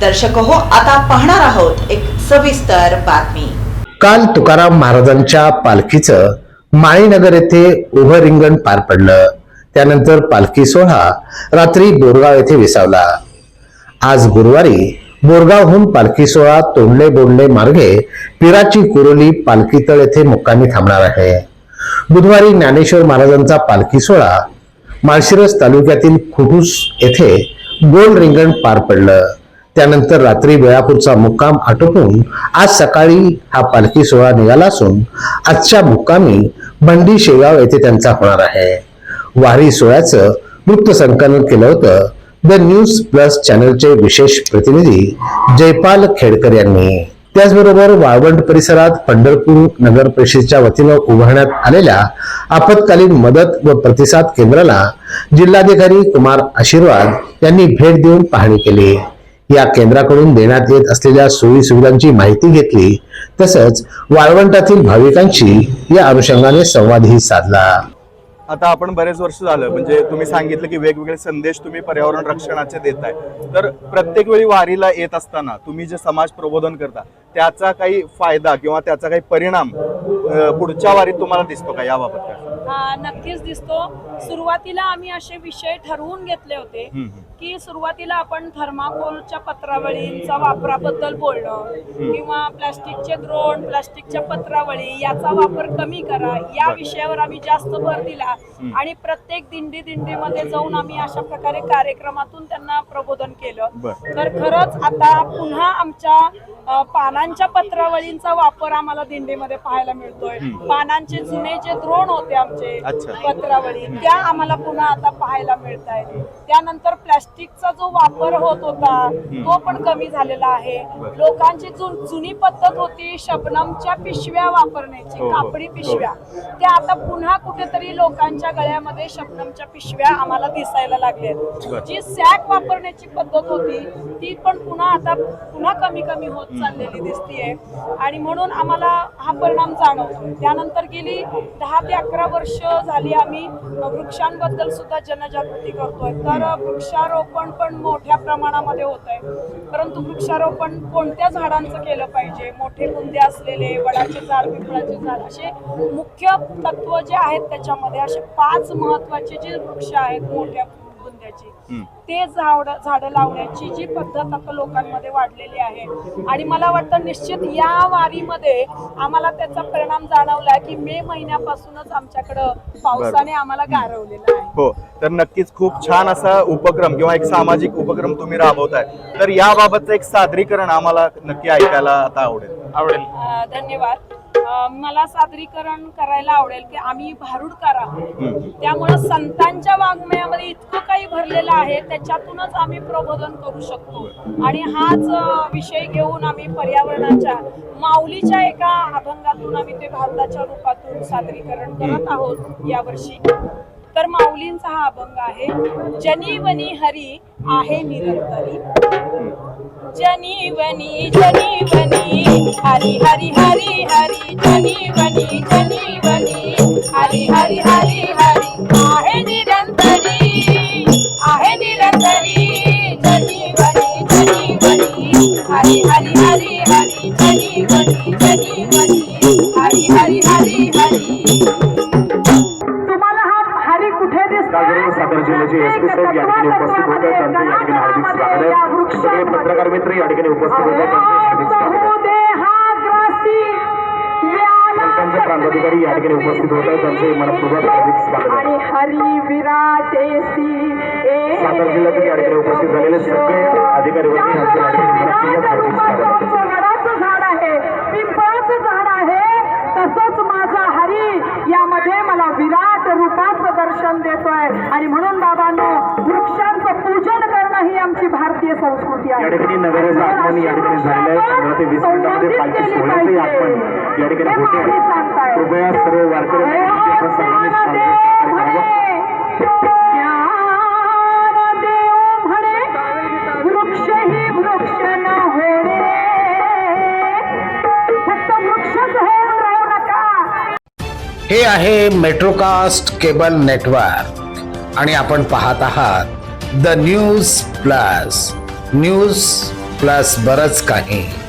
दर्शक हो आता पाहणार आहोत एक सविस्तर बातमी. काल तुकाराम महाराजांच्या पालखीचं माळीनगर येथे उभं रिंगण पार पडलं. त्यानंतर पालखी सोहळा रात्री बोरगाव येथे विसावला. आज गुरुवारी बोरगावहून पालखी सोहळा तोंडले बोंडले मार्गे पिराची कुरोली पालखीतळ येथे मुक्कामी थांबणार आहे. बुधवारी ज्ञानेश्वर महाराजांचा पालखी सोहळा माळशिरस तालुक्यातील खुटूस येथे गोल रिंगण पार पडलं. त्यानंतर रात्री वेळापूरचा मुक्काम आटोपून आज सकाळी हा पालखी सोहळा निघाला असून आजच्या मुक्कामी बंडी शेगाव येथे त्यांचा होणार आहे. वारी सोहळ्याचं वृत्त संकलन केलं होतं. द न्यूज प्लस चॅनलचे विशेष प्रतिनिधी जयपाल खेडकर यांनी. त्याचबरोबर वाळवंट परिसरात पंढरपूर नगर परिषदेच्या वतीनं उभारण्यात आलेल्या आपत्कालीन मदत व प्रतिसाद केंद्राला जिल्हाधिकारी कुमार आशीर्वाद यांनी भेट देऊन पाहणी केली. या केंद्राकडून देण्यात येत असलेल्या सोयी सुविधांची माहिती घेतली तसंच वाळवंटातील भाविकांशी या अनुषंगाने संवादही साधला. आता आपण बरेच वर्ष झालं म्हणजे तुम्ही सांगितलं की वेगवेगळे संदेश तुम्ही पर्यावरण रक्षणाचे देताय. तर प्रत्येक वेळी वारीला येत असताना तुम्ही जे समाज प्रबोधन करता त्याचा काही फायदा किंवा त्याचा काही परिणाम पुढच्या वारीत तुम्हाला दिसतो का? याबाबत काय? हा, नक्कीच दिसतो. सुरुवातीला आम्ही असे विषय ठरवून घेतले होते. की सुरुवातीला आपण थर्माकोलच्या पत्रावळींचा वापराबद्दल बोलणं किंवा प्लास्टिकचे द्रोण प्लास्टिकच्या पत्रावळी याचा वापर कमी करा या विषयावर आम्ही जास्त भर दिला. आणि प्रत्येक दिंडी दिंडीमध्ये जाऊन आम्ही अशा प्रकारे कार्यक्रमातून त्यांना प्रबोधन केलं. तर खरंच आता पुन्हा आमच्या पानांच्या पत्रावळींचा वापर आम्हाला दिंडीमध्ये पाहायला मिळतोय. पानांचे जुने जे द्रोण होते आमचे. पत्रावळी त्या आम्हाला पुन्हा आता पाहायला मिळत आहेत त्यानंतर प्लॅस्टिकचा जो वापर होत होता तो पण कमी झालेला आहे. लोकांची जु- जुनी पद्धत होती शबनमच्या पिशव्या वापरण्याची हो, हो. कापडी पिशव्या. त्या आता पुन्हा कुठेतरी लोकांच्या गळ्यामध्ये शबनमच्या पिशव्या आम्हाला दिसायला लागल्या. जी सॅक वापरण्याची पद्धत होती ती पण पुन्हा आता पुन्हा कमी कमी होत चाललेली दिसतीये. आणि म्हणून आम्हाला हा परिणाम जाणवतो. त्यानंतर गेली दहा ते अकरा वर्ष झाली आम्ही वृक्षांबद्दल सुद्धा जनजागृती करतोय. तर वृक्षारोपण पण मोठ्या प्रमाणामध्ये होत आहे परंतु वृक्षारोपण कोणत्या झाडांचं केलं पाहिजे? मोठे बुंदे असलेले वडाचे झाड पिंपळाचे झाड असे मुख्य तत्व जे आहेत त्याच्यामध्ये असे पाच महत्त्वाचे जे वृक्ष आहेत मोठ्या हम्म. ते झाड झाडं लावण्याची जी पद्धत आता लोकांमध्ये वाढलेली आहे. आणि मला वाटतं निश्चित या वारीमध्ये आम्हाला त्याचा परिणाम जाणवला की मे महिन्यापासूनच आमच्याकडं पावसाने आम्हाला गारवलेला आहे. हो तर नक्कीच खूप छान असा उपक्रम किंवा एक सामाजिक उपक्रम तुम्ही राबवताय. तर याबाबतचं एक सादरीकरण आम्हाला नक्की ऐकायला आता आवडेल. आवडेल धन्यवाद. मला सादरीकरण करायला आवडेल की आम्ही भारुडकार आहोत. त्यामुळं संतांच्या वाङ्मयामध्ये इतकं काही भरलेलं आहे त्याच्यातूनच आम्ही प्रबोधन करू शकतो. आणि हाच विषय घेऊन आम्ही पर्यावरणाच्या माऊलीच्या एका अभंगातून आम्ही ते भारताच्या रूपातून सादरीकरण करत आहोत यावर्षी. तर माऊलींचा हा अभंग आहे जनीवनी हरी आहे निरंतरी. जनीवनी जनीवनी हरी हरी हरी हरी जनीवनी जनीवनी हरी हरी हरी हरी आहे निरंतरी आहे निरंतरी जनीवनी जनीवनी हरी हरी हरी हरी हरी हरी हरी हरी तुम्हाला हा हरी कुठे राजधानी सातारा जिल्ह्याचे एस पी साहेब या ठिकाणी उपस्थित होते त्यांचं या ठिकाणी हार्दिक स्वागत आहे सगळे पत्रकार मित्र या ठिकाणी उपस्थित होते त्यांचे हार्दिक स्वागत आहे प्रांताधिकारी या ठिकाणी उपस्थित होते त्यांचे मनपूर्वक हार्दिक स्वागत आणि हरी विराटेसी सातारा जिल्ह्यातील या ठिकाणी उपस्थित झालेले सगळे अधिकारी वर्ग यांचे हार्दिक स्वागत आहे वडाचं झाड आहे पिंपळाचं झाड आहे तसंच माझा हरी यामध्ये मला विराट रूपाचं दर्शन देतोय आणि म्हणून बाबांनो वृक्षांचं पूजन करणं ही आमची भारतीय संस्कृती या आहे ठिकाणी नगराचं आगमन या ठिकाणी झालेलं आहे. पंधरा ते वीस मिनिटांमध्ये पालखी सोहळ्याचंही आगमन या ठिकाणी होते आहे कृपया सर्व वारकरी आपण सर्वांनी शांततेत करावं. वृक्ष ही हो हे आहे मेट्रोकास्ट केबल नेटवर्क आणि आपण पाहत आहात the news plus news plus बरंच काही.